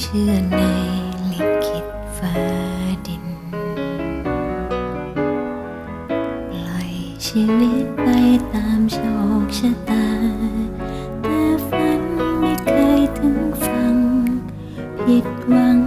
เชื่อในลิขิตฟ้าดิน ปล่อยชีวิตไปตามโชคชะตา แต่ฝันไม่เคยถึงฟัง ผิดหวัง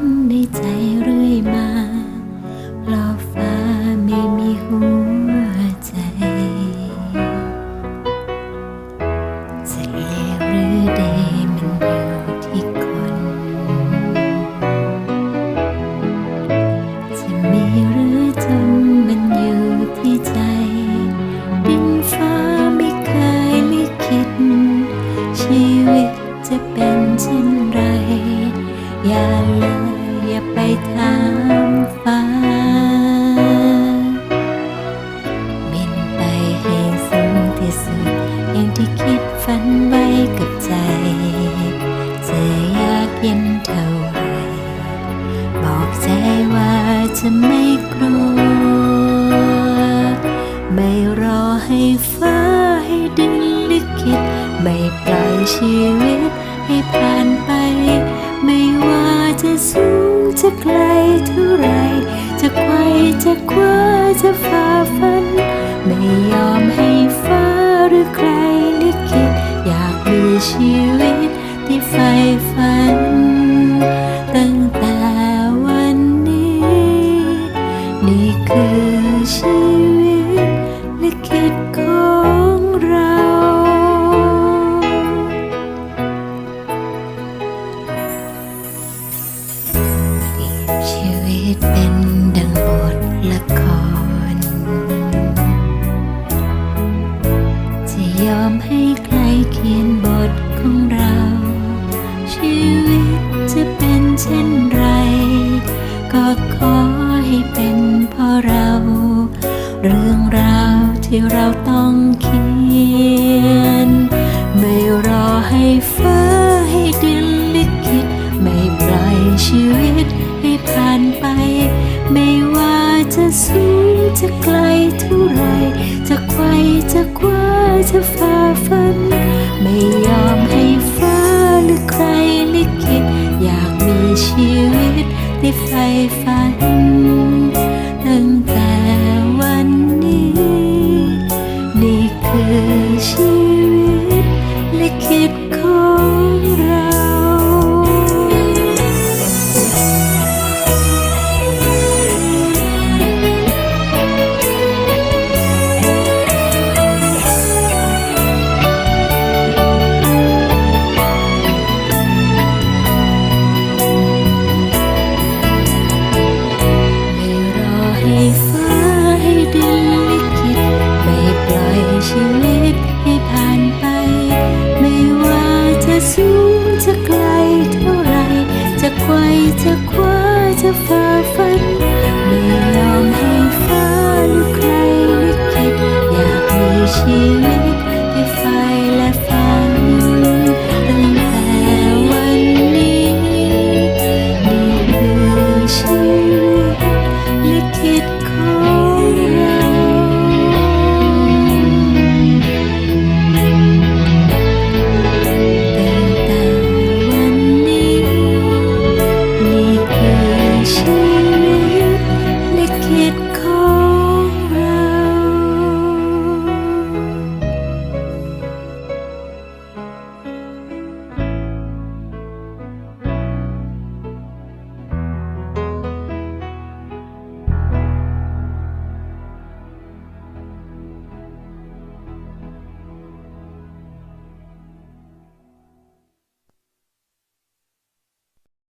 เย็นเท่าไหรบอกใจว่าจะไม่กลัว ไม่รอให้ฟ้าให้ดินลิขิตไม่ปล่อยชีวิตให้ผ่านไป ไม่ว่าจะสูงจะไกลเท่าไร จะไขว่จะคว้าจะฝ่าฟัน ไม่ยอมให้ นี่คือชีวิตลิขิตของเรา ชีวิตเป็นดังบทละคร จะยอมให้ใครเขียนบทของเรา ชีวิตจะ ที่เราต้องเขียน ไม่รอให้ฟ้าให้ดินลิขิต ไม่ปล่อยชีวิตให้ผ่านไป ไม่ว่าจะสูงจะไกลเท่าไร จะไขว่จะคว้าจะฝ่าฟัน ไม่ยอมให้ฟ้าหรือใครลิขิต อยากมีชีวิตที่ใฝ่ฝัน จะคว้าจะฝ่าฟันไม่ยอมให้ฟ้าลุกใครวิกฤตอยากมีชีวิตที่ไฟและฝันตั้งแต่วันนี้นี่คือชีวิตลิขิต Oh.